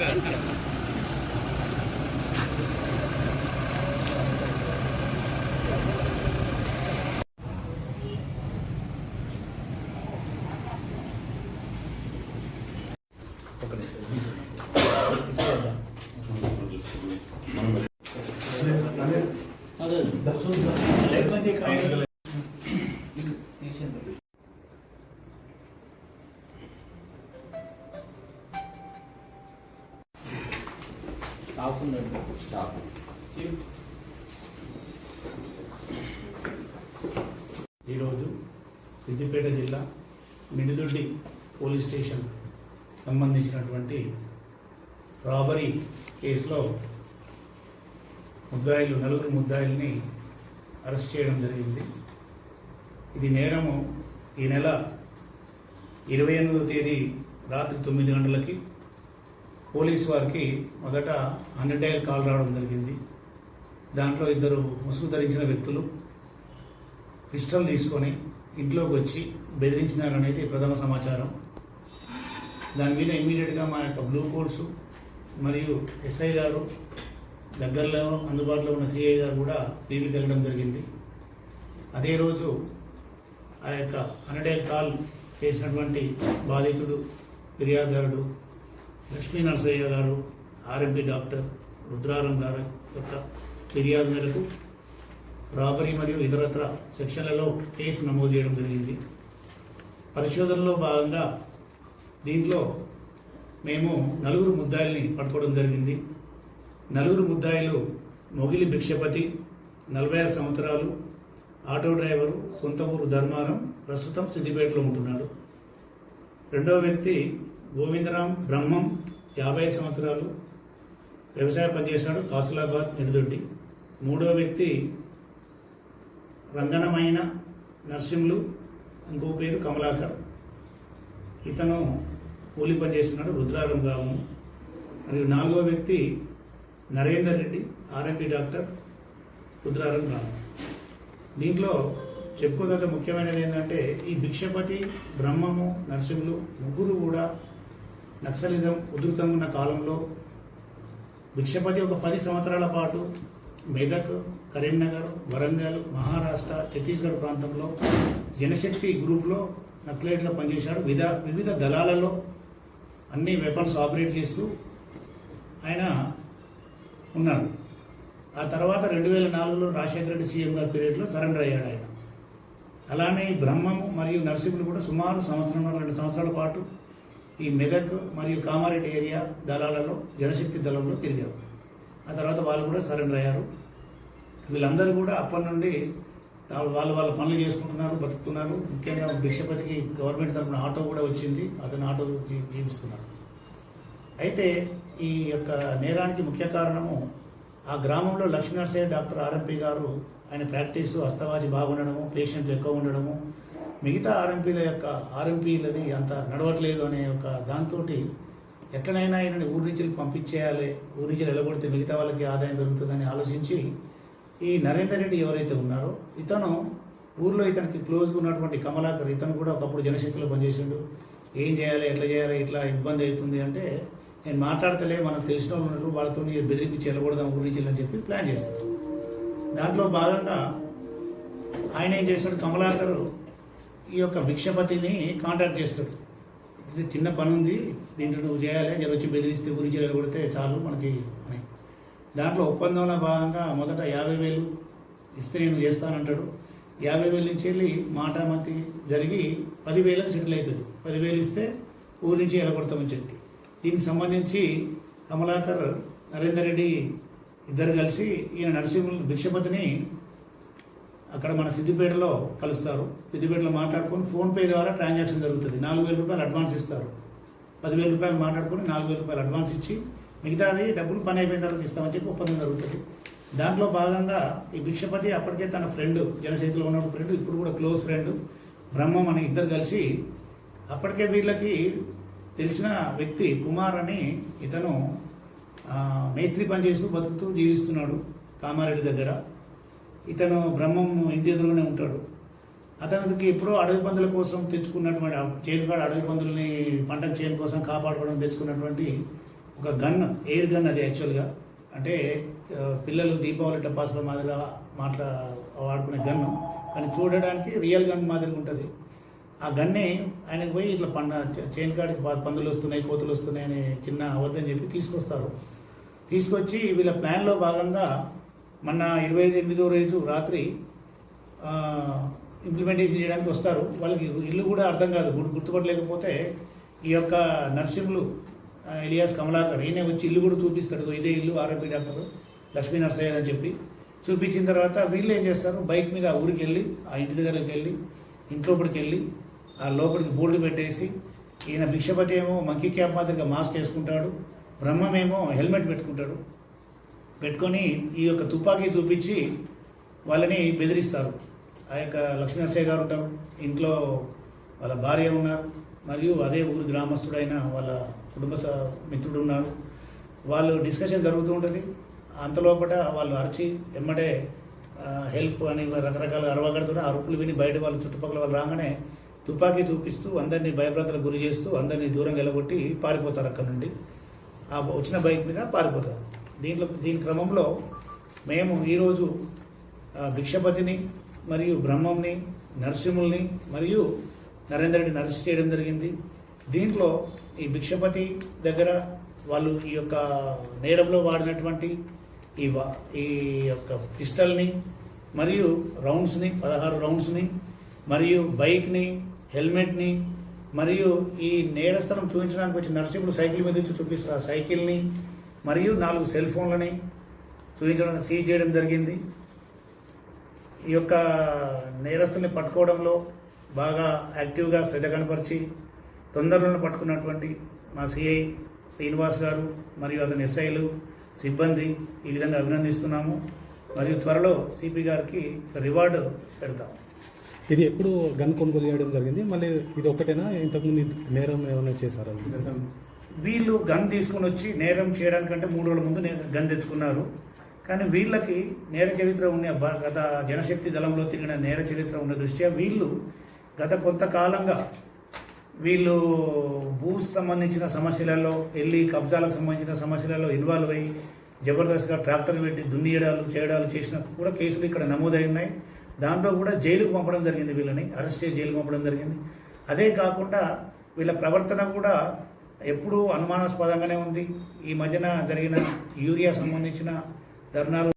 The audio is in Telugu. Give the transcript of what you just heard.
అదే ఈరోజు సిద్దిపేట జిల్లా మిడిదొడ్డి పోలీస్ స్టేషన్ సంబంధించినటువంటి రాబరీ కేసులో ముద్దాయిలు నలుగురు ముద్దాయిల్ని అరెస్ట్ చేయడం జరిగింది. ఇది నేరము ఈ నెల ఇరవై ఎనిమిదవ తేదీ రాత్రి తొమ్మిది గంటలకి పోలీస్ వారికి మొదట హండ్రెడ్ డయల్ కాల్ రావడం జరిగింది. దాంట్లో ఇద్దరు ముసుగు ధరించిన వ్యక్తులు పిస్టల్ తీసుకొని ఇంట్లోకి వచ్చి బెదిరించినారనేది ప్రథమ సమాచారం. దాని మీద ఇమీడియట్గా మా యొక్క బ్లూ కోర్సు మరియు ఎస్ఐ గారు దగ్గరలో అందుబాటులో ఉన్న సిఐ గారు కూడా ఫీల్డ్కి వెళ్ళడం జరిగింది. అదే రోజు ఆ యొక్క హండ్రెడ్ కాల్ చేసినటువంటి బాధితుడు ఫిర్యాదుదారుడు లక్ష్మీ నరసయ్య గారు ఆర్ఎంపీ డాక్టర్ రుద్రారం గారు యొక్క ఫిర్యాదు మేరకు రాబరీ మరియు ఇతరత్ర సెక్షన్లలో కేసు నమోదు చేయడం జరిగింది. పరిశోధనలో భాగంగా దీంట్లో మేము నలుగురు ముద్దాయిల్ని పట్టుకోవడం జరిగింది. నలుగురు ముద్దాయిలు మొగిలి భిక్షపతి నలభై ఆరు సంవత్సరాలు ఆటో డ్రైవరు సొంత ఊరు ధర్మారం ప్రస్తుతం సిద్దిపేటలో ఉంటున్నాడు. రెండవ వ్యక్తి గోవిందరాం బ్రహ్మం యాభై సంవత్సరాలు వ్యవసాయ పనిచేశాడు కాసులాబాద్ నిరుదొడ్డి మూడవ వ్యక్తి రంగణమైన నర్సింహులు ఇంకో పేరు కమలాకర్. ఇతను కూలి పనిచేస్తున్నాడు రుద్రారం గ్రామం. మరియు నాలుగో వ్యక్తి నరేందర్ రెడ్డి ఆర్ఎంపీ డాక్టర్ రుద్రారం గ్రామం. దీంట్లో చెప్పుకోదగ్గ ముఖ్యమైనది ఏంటంటే ఈ భిక్షపతి బ్రహ్మము నరసింహులు ముగ్గురు కూడా నక్సలిజం ఉధృతంగా ఉన్న కాలంలో భిక్షపతి ఒక పది సంవత్సరాల పాటు మెదక్ కరీంనగర్ వరంగల్ మహారాష్ట్ర ఛత్తీస్గఢ్ ప్రాంతంలో జనశక్తి గ్రూప్లో నక్సలైట్గా పనిచేశాడు. వివిధ వివిధ దళాలలో అన్ని వెపన్స్ ఆపరేట్ చేస్తూ ఆయన ఉన్నాడు. ఆ తర్వాత రెండు వేల నాలుగులో రాజశేఖర రెడ్డి సీఎం గారి పీరియడ్లో సరెండర్ అయ్యాడు ఆయన. అలానే బ్రహ్మము మరియు నరసింహులు కూడా సుమారు సంవత్సరం రెండు సంవత్సరాల పాటు ఈ మెదక్ మరియు కామారెడ్డి ఏరియా దళాలలో జనశక్తి దళంలో తిరిగారు. ఆ తర్వాత వాళ్ళు కూడా సరెండర్ అయ్యారు. వీళ్ళందరూ కూడా అప్పటి నుండి వాళ్ళు వాళ్ళ పనులు చేసుకుంటున్నారు బతుకుతున్నారు. ముఖ్యంగా భిక్షపతికి గవర్నమెంట్ తరఫున ఆటో కూడా వచ్చింది. అతను ఆటో జీవిస్తున్నారు. అయితే ఈ యొక్క నేరానికి ముఖ్య కారణము ఆ గ్రామంలో లక్ష్మీనరసయ్య డాక్టర్ ఆర్ఎంపీ గారు ఆయన ప్రాక్టీసు అస్తవాజి బాగుండడము పేషెంట్లు ఎక్కువ ఉండడము మిగతా ఆర్ఎంపీల యొక్క ఆర్ఎంపీలది అంత నడవట్లేదు అనే ఒక దాంతో ఎట్లనైనా ఆయనని ఊరి నుంచి పంపించేయాలి ఊరి నుంచి నిలబడితే మిగతా వాళ్ళకి ఆదాయం పెరుగుతుందని ఆలోచించి ఈ నరేందర్ రెడ్డి ఎవరైతే ఉన్నారో ఇతను ఊర్లో ఇతనికి క్లోజ్గా ఉన్నటువంటి కమలాకర్ ఇతను కూడా ఒకప్పుడు జనశక్తిలో పనిచేసిండు. ఏం చేయాలి ఎట్లా చేయాలి ఇట్లా ఇబ్బంది అవుతుంది అంటే నేను మాట్లాడతలే మనకు తెలిసిన వాళ్ళు ఉన్నారు వాళ్ళతో బెదిరింపించి వెళ్ళకూడదాం ఊరి నుంచి అని చెప్పి ప్లాన్ చేస్తారు దాంట్లో భాగంగా ఆయన ఏం చేశాడు కమలాకర్ ఈ యొక్క భిక్షపతిని కాంటాక్ట్ చేస్తాడు ఇది చిన్న పని ఉంది దీంట్లో నువ్వు చేయాలి జర వచ్చి బెదిరిస్తే గురించి కొడితే చాలు మనకి అని. దాంట్లో ఒప్పందంలో భాగంగా మొదట యాభై వేలు ఇస్తే నేను చేస్తానంటాడు. యాభై వేలు నుంచి వెళ్ళి మాటామతి జరిగి పదివేలకు సెటిల్ అవుతుంది. పదివేలు ఇస్తే ఊరి నుంచి ఎలగొడతామని చెప్పి. దీనికి సంబంధించి కమలాకర్ నరేందర్ రెడ్డి ఇద్దరు కలిసి ఈయన నరసింహులు భిక్షపతిని అక్కడ మన సిద్దిపేటలో కలుస్తారు. సిద్దిపేటలో మాట్లాడుకొని ఫోన్పే ద్వారా ట్రాన్సాక్షన్ జరుగుతుంది. నాలుగు వేల రూపాయలు అడ్వాన్స్ ఇస్తారు. పదివేల రూపాయలు మాట్లాడుకొని నాలుగు వేల రూపాయలు అడ్వాన్స్ ఇచ్చి మిగతాది డబ్బులు పని అయిపోయిన తర్వాత ఇస్తామని చెప్పి ఒప్పందం జరుగుతుంది. దాంట్లో భాగంగా ఈ భిక్షపతి అప్పటికే తన ఫ్రెండ్ జనశక్తిలో ఉన్నప్పుడు ఫ్రెండ్ ఇప్పుడు కూడా క్లోజ్ ఫ్రెండ్ బ్రహ్మం అని ఇద్దరు కలిసి అప్పటికే వీళ్ళకి తెలిసిన వ్యక్తి కుమార్ అని ఇతను మేస్త్రి పని చేస్తూ బతుకుతూ జీవిస్తున్నాడు కామారెడ్డి దగ్గర. ఇతను బ్రహ్మం ఇంటి ఎదురుగానే ఉంటాడు. అతనికి ఎప్పుడో అడవి పందుల కోసం తెచ్చుకున్నటువంటి చేనుకాడ అడవి పందుల్ని పంటకు చేను కోసం కాపాడుకోవడం తెచ్చుకున్నటువంటి ఒక గన్ ఎయిర్ గన్ అది యాక్చువల్గా అంటే పిల్లలు దీపావళి టపాసుల మాదిరిగా మాట్లా వాడుకునే గన్ను. కానీ చూడడానికి రియల్ గన్ మాదిరిగా ఉంటుంది. ఆ గన్నే ఆయనకు పోయి ఇట్లా పండ చేను కాడికి పందులు వస్తున్నాయి కోతులు వస్తున్నాయి అని చిన్న అవద్దని చెప్పి తీసుకొస్తారు. తీసుకొచ్చి వీళ్ళ ప్లాన్లో భాగంగా మొన్న ఇరవై ఐదు ఎనిమిదో రోజు రాత్రి ఇంప్లిమెంటేషన్ చేయడానికి వస్తారు. వాళ్ళకి ఇల్లు కూడా అర్థం కాదు. గుర్తు గుర్తుపట్టలేకపోతే ఈ యొక్క నర్సింహులు ఇలియాస్ ఎలియాస్ కమలాకర్ ఈయన వచ్చి ఇల్లు కూడా చూపిస్తాడు. ఇదే ఇల్లు ఆర్ఎంపీ డాక్టర్ లక్ష్మీ నర్సయ్య అని చెప్పి చూపించిన తర్వాత వీళ్ళు ఏం చేస్తారు? బైక్ మీద ఊరికి వెళ్ళి ఆ ఇంటి దగ్గరికి వెళ్ళి ఇంట్లోపడికి వెళ్ళి ఆ లోపలికి బోర్డు పెట్టేసి ఈయన భిక్షపతి ఏమో మంకీ క్యాప్ మాదిరిగా మాస్క్ వేసుకుంటాడు. బ్రహ్మమేమో హెల్మెట్ పెట్టుకుంటాడు. పెట్టుకొని ఈ యొక్క తుపాకీ చూపించి వాళ్ళని బెదిరిస్తారు. ఆ యొక్క లక్ష్మీనరసయ్య గారు ఉంటారు. ఇంట్లో వాళ్ళ భార్య ఉన్నారు. మరియు అదే ఊరు గ్రామస్తుడైన వాళ్ళ కుటుంబ స- మిత్రుడు ఉన్నారు. వాళ్ళు డిస్కషన్ జరుగుతూ ఉంటుంది. అంతలోపట వాళ్ళు అరిచి ఎమ్మటే హెల్ప్ అని రకరకాల అరవగడుతున్న అరుపులు విని బయట వాళ్ళు చుట్టుపక్కల వాళ్ళు రాగానే తుపాకీ చూపిస్తూ అందరినీ భయభ్రాంతులకు గురి చేస్తూ అందరినీ దూరం వెళ్ళగొట్టి పారిపోతారు అక్కడ నుండి. ఆ వచ్చిన బైక్ మీద పారిపోతారు. దీంట్లో దీని క్రమంలో మేము ఈరోజు భిక్షపతిని మరియు బ్రహ్మంని నరసింహుల్ని మరియు నరేంద్రుడిని రెడ్డిని అరెస్ట్ చేయడం జరిగింది. దీంట్లో ఈ భిక్షపతి దగ్గర వాళ్ళు ఈ యొక్క నేరంలో వాడినటువంటి ఈ వా- ఈ యొక్క పిస్టల్ని మరియు రౌండ్స్ని పదహారు రౌండ్స్ని మరియు బైక్ని హెల్మెట్ని మరియు ఈ నేరస్థలం చూపించడానికి వచ్చి నరసింహుడు సైకిల్ మీద వచ్చి ఆ సైకిల్ని మరియు నాలుగు సెల్ ఫోన్లని చూపించడం సీజ్ చేయడం జరిగింది. ఈ యొక్క నేరస్తుల్ని పట్టుకోవడంలో బాగా యాక్టివ్గా శ్రద్ధ కనపరిచి తొందరలోనే పట్టుకున్నటువంటి మా సిఐ శ్రీనివాస్ గారు మరియు అతని ఎస్ఐలు సిబ్బంది ఈ విధంగా అభినందిస్తున్నాము. మరియు త్వరలో సిపి గారికి రివార్డు పెడతాం. ఇది ఎప్పుడు గన్ కొనుగోలు చేయడం జరిగింది. మళ్ళీ ఇది ఒకటేనా ఇంతకుముందు ఇంత- నేరం ఏమైనా చేశారా? వీళ్ళు గన్ తీసుకుని వచ్చి నేరం చేయడానికంటే మూడు రోజుల ముందు గన్ తెచ్చుకున్నారు. కానీ వీళ్ళకి నేర చరిత్ర ఉన్న గత జనశక్తి దళంలో తిరిగిన నేర చరిత్ర ఉన్న దృష్ట్యా వీళ్ళు గత కొంతకాలంగా వీళ్ళు భూ సంబంధించిన సమస్యలలో వెళ్ళి కబ్జాలకు సంబంధించిన సమస్యలలో ఇన్వాల్వ్ అయ్యి జబర్దస్త్గా ట్రాక్టర్ పెట్టి దున్నియడాలు చేయడాలు చేసిన కూడా కేసులు ఇక్కడ నమోదై ఉన్నాయి. దాంట్లో కూడా జైలుకు పంపడం జరిగింది వీళ్ళని అరెస్ట్ చేసి జైలుకు పంపడం జరిగింది. అదే కాకుండా వీళ్ళ ప్రవర్తన కూడా ఎప్పుడూ అనుమానాస్పదంగానే ఉంది. ఈ మధ్యన జరిగిన యూరియా సంబంధించిన ధర్నాలు